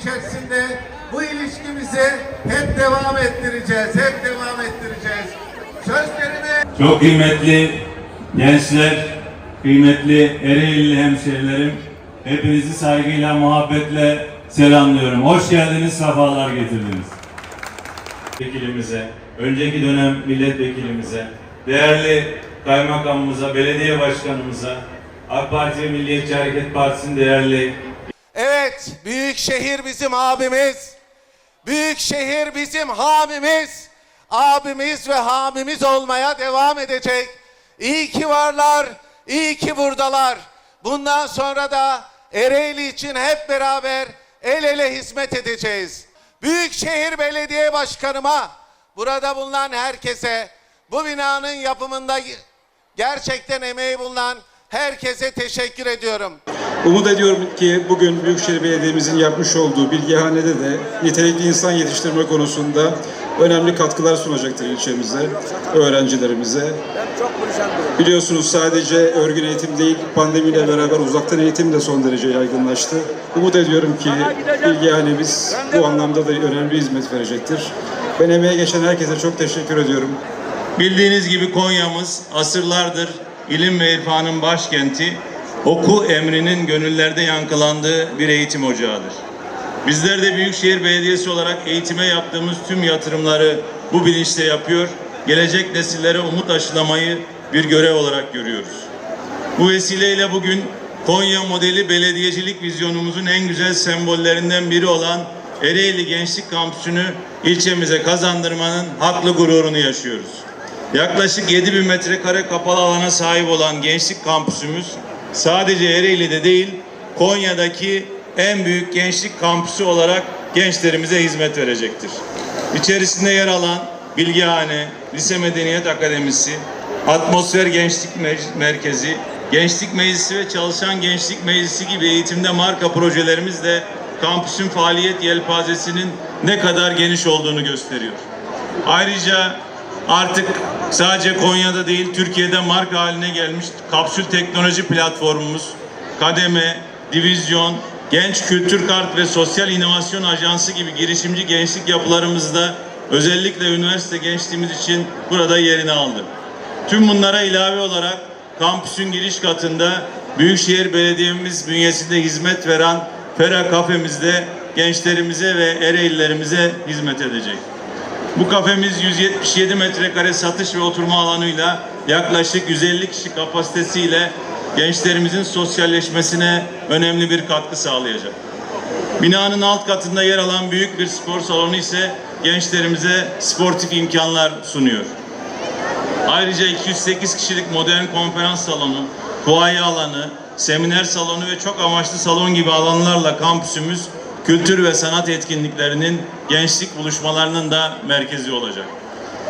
içerisinde bu ilişkimizi hep devam ettireceğiz, hep devam ettireceğiz. Sözlerimi Çok kıymetli gençler, kıymetli Ereğli hemşerilerim, hepinizi saygıyla, muhabbetle selamlıyorum. Hoş geldiniz, sefalar getirdiniz. Vekilimize, önceki dönem milletvekilimize, değerli kaymakamımıza, belediye başkanımıza, AK Parti Milliyetçi Hareket Partisi'nin değerli Evet, büyük şehir bizim abimiz. Büyük şehir bizim hamimiz. Abimiz ve hamimiz olmaya devam edecek. İyi ki varlar, iyi ki buradalar. Bundan sonra da Ereğli için hep beraber el ele hizmet edeceğiz. Büyükşehir Belediye Başkanıma, burada bulunan herkese, bu binanın yapımında gerçekten emeği bulunan herkese teşekkür ediyorum. Umut ediyorum ki bugün Büyükşehir Belediye'mizin yapmış olduğu Bilgehane'de de nitelikli insan yetiştirme konusunda önemli katkılar sunacaktır ilçemize, öğrencilerimize. Biliyorsunuz sadece örgün eğitim değil, pandemiyle beraber uzaktan eğitim de son derece yaygınlaştı. Umut ediyorum ki Bilgehane'miz bu anlamda da önemli hizmet verecektir. Ben emeğe geçen herkese çok teşekkür ediyorum. Bildiğiniz gibi Konya'mız asırlardır ilim ve irfanın başkenti, oku emrinin gönüllerde yankılandığı bir eğitim ocağıdır. Bizler de Büyükşehir Belediyesi olarak eğitime yaptığımız tüm yatırımları bu bilinçle yapıyor, gelecek nesillere umut aşılamayı bir görev olarak görüyoruz. Bu vesileyle bugün Konya modeli belediyecilik vizyonumuzun en güzel sembollerinden biri olan Ereğli Gençlik Kampüsü'nü ilçemize kazandırmanın haklı gururunu yaşıyoruz. Yaklaşık 7000 metrekare kapalı alana sahip olan gençlik kampüsümüz sadece Ereğli'de değil Konya'daki en büyük gençlik kampüsü olarak gençlerimize hizmet verecektir. İçerisinde yer alan Bilgihane, Lise Medeniyet Akademisi, Atmosfer Gençlik Me- Merkezi, Gençlik Meclisi ve Çalışan Gençlik Meclisi gibi eğitimde marka projelerimiz de kampüsün faaliyet yelpazesinin ne kadar geniş olduğunu gösteriyor. Ayrıca artık sadece Konya'da değil Türkiye'de marka haline gelmiş kapsül teknoloji platformumuz, kademe, divizyon, genç kültür kart ve sosyal inovasyon ajansı gibi girişimci gençlik yapılarımızda özellikle üniversite gençliğimiz için burada yerini aldı. Tüm bunlara ilave olarak kampüsün giriş katında Büyükşehir Belediye'miz bünyesinde hizmet veren Fera kafemizde gençlerimize ve Ereğlilerimize hizmet edecek. Bu kafemiz 177 metrekare satış ve oturma alanıyla yaklaşık 150 kişi kapasitesiyle gençlerimizin sosyalleşmesine önemli bir katkı sağlayacak. Binanın alt katında yer alan büyük bir spor salonu ise gençlerimize sportif imkanlar sunuyor. Ayrıca 208 kişilik modern konferans salonu, fuaye alanı, seminer salonu ve çok amaçlı salon gibi alanlarla kampüsümüz kültür ve sanat etkinliklerinin, gençlik buluşmalarının da merkezi olacak.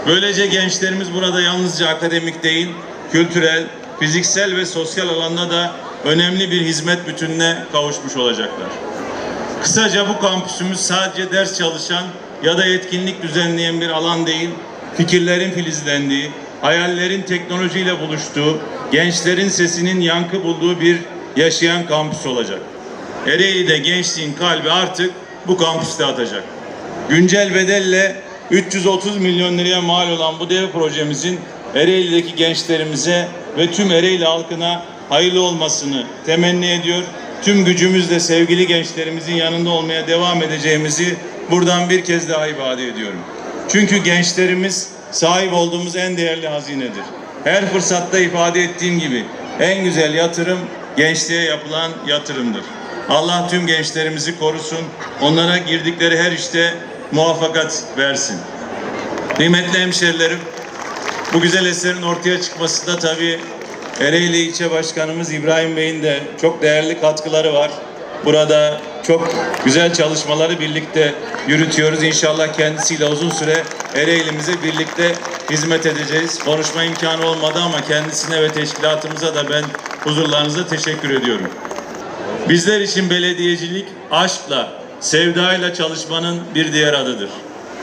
Böylece gençlerimiz burada yalnızca akademik değil, kültürel, fiziksel ve sosyal alanda da önemli bir hizmet bütününe kavuşmuş olacaklar. Kısaca bu kampüsümüz sadece ders çalışan ya da etkinlik düzenleyen bir alan değil, fikirlerin filizlendiği, hayallerin teknolojiyle buluştuğu, gençlerin sesinin yankı bulduğu bir yaşayan kampüs olacak. Ereğli'de gençliğin kalbi artık bu kampüste atacak. Güncel bedelle 330 milyon liraya mal olan bu dev projemizin Ereğli'deki gençlerimize ve tüm Ereğli halkına hayırlı olmasını temenni ediyor. Tüm gücümüzle sevgili gençlerimizin yanında olmaya devam edeceğimizi buradan bir kez daha ifade ediyorum. Çünkü gençlerimiz sahip olduğumuz en değerli hazinedir. Her fırsatta ifade ettiğim gibi en güzel yatırım gençliğe yapılan yatırımdır. Allah tüm gençlerimizi korusun. Onlara girdikleri her işte muvaffakat versin. Kıymetli hemşerilerim, bu güzel eserin ortaya çıkması da tabii Ereğli İlçe Başkanımız İbrahim Bey'in de çok değerli katkıları var. Burada çok güzel çalışmaları birlikte yürütüyoruz. İnşallah kendisiyle uzun süre Ereğli'mize birlikte hizmet edeceğiz. Konuşma imkanı olmadı ama kendisine ve teşkilatımıza da ben huzurlarınıza teşekkür ediyorum. Bizler için belediyecilik aşkla, sevdayla çalışmanın bir diğer adıdır.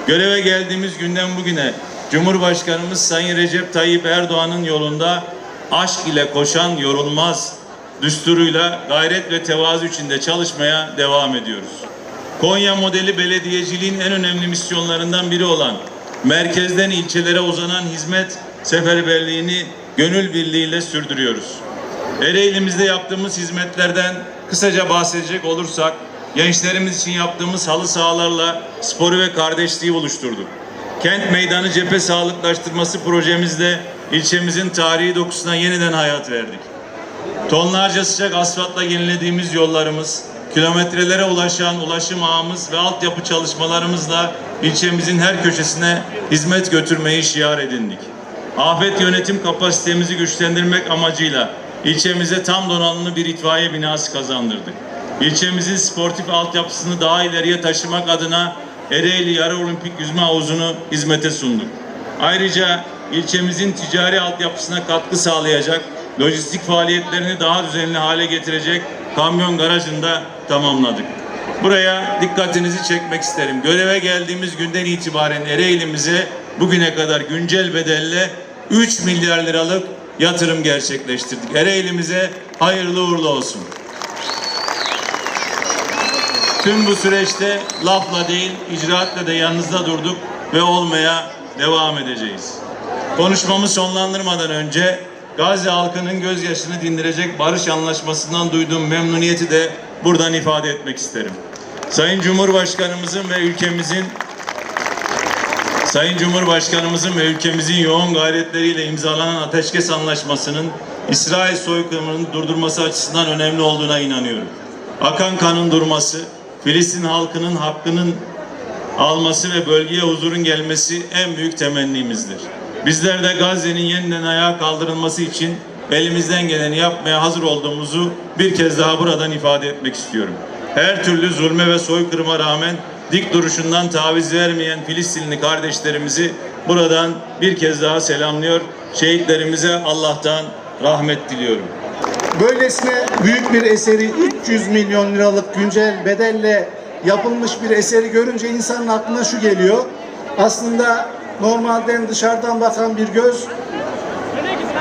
Göreve geldiğimiz günden bugüne Cumhurbaşkanımız Sayın Recep Tayyip Erdoğan'ın yolunda aşk ile koşan yorulmaz düsturuyla gayret ve tevazu içinde çalışmaya devam ediyoruz. Konya modeli belediyeciliğin en önemli misyonlarından biri olan merkezden ilçelere uzanan hizmet seferberliğini gönül birliğiyle sürdürüyoruz. Ereğli'mizde yaptığımız hizmetlerden kısaca bahsedecek olursak, gençlerimiz için yaptığımız halı sahalarla sporu ve kardeşliği oluşturduk. Kent Meydanı Cephe Sağlıklaştırması projemizle ilçemizin tarihi dokusuna yeniden hayat verdik. Tonlarca sıcak asfaltla yenilediğimiz yollarımız, kilometrelere ulaşan ulaşım ağımız ve altyapı çalışmalarımızla ilçemizin her köşesine hizmet götürmeyi şiar edindik. Afet yönetim kapasitemizi güçlendirmek amacıyla ilçemize tam donanımlı bir itfaiye binası kazandırdık. İlçemizin sportif altyapısını daha ileriye taşımak adına Ereğli Yarı Olimpik Yüzme Havuzu'nu hizmete sunduk. Ayrıca ilçemizin ticari altyapısına katkı sağlayacak, lojistik faaliyetlerini daha düzenli hale getirecek kamyon garajını da tamamladık. Buraya dikkatinizi çekmek isterim. Göreve geldiğimiz günden itibaren Ereğli'mize bugüne kadar güncel bedelle 3 milyar liralık yatırım gerçekleştirdik. Ereğli'mize hayırlı uğurlu olsun. Tüm bu süreçte lafla değil, icraatla da yanınızda durduk ve olmaya devam edeceğiz. Konuşmamı sonlandırmadan önce Gazze halkının gözyaşını dindirecek barış anlaşmasından duyduğum memnuniyeti de buradan ifade etmek isterim. Sayın Cumhurbaşkanımızın ve ülkemizin Sayın Cumhurbaşkanımızın ve ülkemizin yoğun gayretleriyle imzalanan ateşkes anlaşmasının İsrail soykırımını durdurması açısından önemli olduğuna inanıyorum. Akan kanın durması, Filistin halkının hakkının alması ve bölgeye huzurun gelmesi en büyük temennimizdir. Bizler de Gazze'nin yeniden ayağa kaldırılması için elimizden geleni yapmaya hazır olduğumuzu bir kez daha buradan ifade etmek istiyorum. Her türlü zulme ve soykırıma rağmen dik duruşundan taviz vermeyen Filistinli kardeşlerimizi buradan bir kez daha selamlıyor. Şehitlerimize Allah'tan rahmet diliyorum. Böylesine büyük bir eseri 300 milyon liralık güncel bedelle yapılmış bir eseri görünce insanın aklına şu geliyor. Aslında normalden dışarıdan bakan bir göz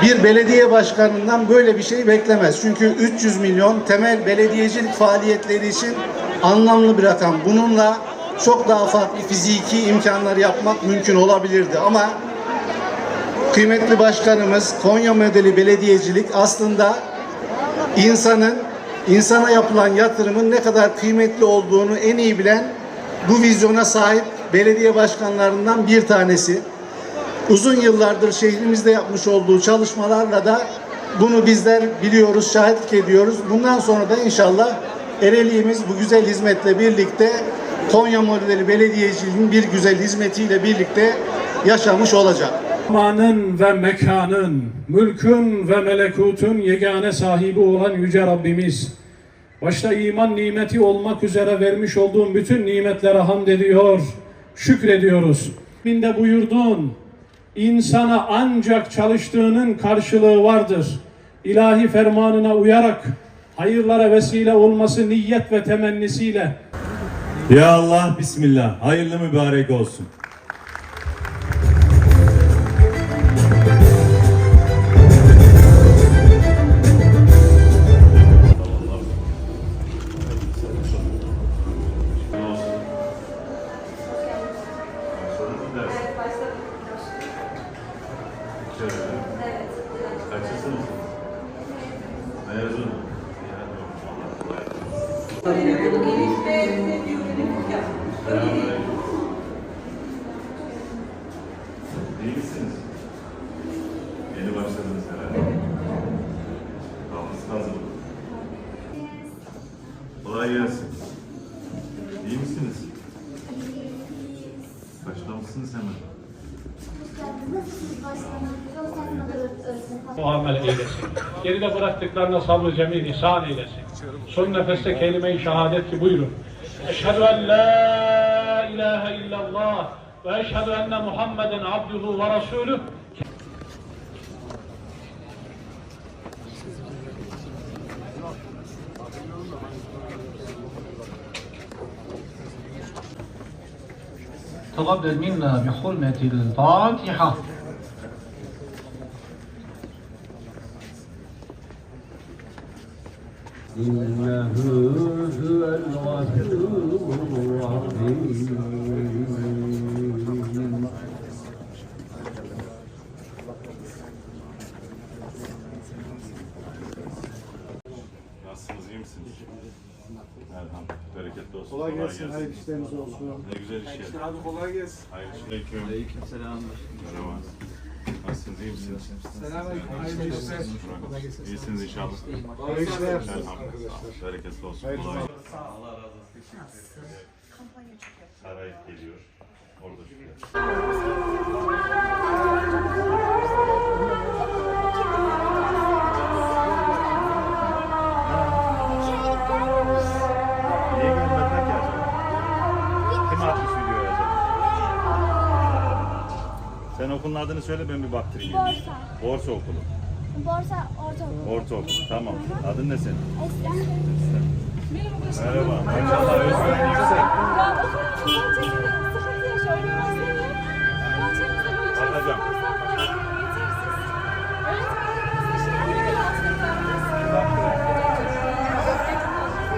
bir belediye başkanından böyle bir şey beklemez. Çünkü 300 milyon temel belediyecilik faaliyetleri için anlamlı bir rakam. Bununla çok daha farklı fiziki imkanlar yapmak mümkün olabilirdi ama kıymetli başkanımız Konya modeli belediyecilik aslında insanın insana yapılan yatırımın ne kadar kıymetli olduğunu en iyi bilen bu vizyona sahip belediye başkanlarından bir tanesi. Uzun yıllardır şehrimizde yapmış olduğu çalışmalarla da bunu bizler biliyoruz, şahitlik ediyoruz. Bundan sonra da inşallah Ereğli'miz bu güzel hizmetle birlikte Konya modeli belediyeciliğin bir güzel hizmetiyle birlikte yaşamış olacak. Zamanın ve mekanın, mülkün ve melekutun yegane sahibi olan Yüce Rabbimiz, başta iman nimeti olmak üzere vermiş olduğun bütün nimetlere hamd ediyor, şükrediyoruz. Binde buyurdun, insana ancak çalıştığının karşılığı vardır. İlahi fermanına uyarak, hayırlara vesile olması niyet ve temennisiyle Ya Allah Bismillah. Hayırlı mübarek olsun. İyi misiniz? Yeni başladınız herhalde. Kapısı hazır. Kolay gelsin. İyi misiniz? Başlamışsınız hemen. muamele eylesin Geride bıraktıklarına sabrı cemil ihsan eylesin. Son nefeste kelime-i şehadet ki buyurun. Eşhedü en la ilahe illallah ve eşhedü enne Muhammeden abduhu ve resulüh. تقبل منا بحرمة الفاتحة Nasılsınız, iyi misiniz? Elhamdülillah, bereketli olsun. Kolay gelsin, hayırlı işleriniz olsun. Ne güzel iş yeri. Abi kolay gelsin. Hayırlı işler. Aleyküm. selam. Merhaba. Nasılsınız, iyi misiniz? Selamünaleyküm, hayırlı işler. İyisiniz inşallah. Hayırlı işler. Elhamdülillah. Bereketli olsun. Kolay gelsin. Allah razı olsun. Teşekkür ederim. Saray geliyor. Orada şuraya. Sen okulun adını söyle ben bir baktırayım. Borsa. Borsa okulu. Borsa ortaokulu. Ortaokul. Tamam. Adın ne senin? Esra. Esra. Merhaba. Maşallah özgüven yüksek. Bakacağım.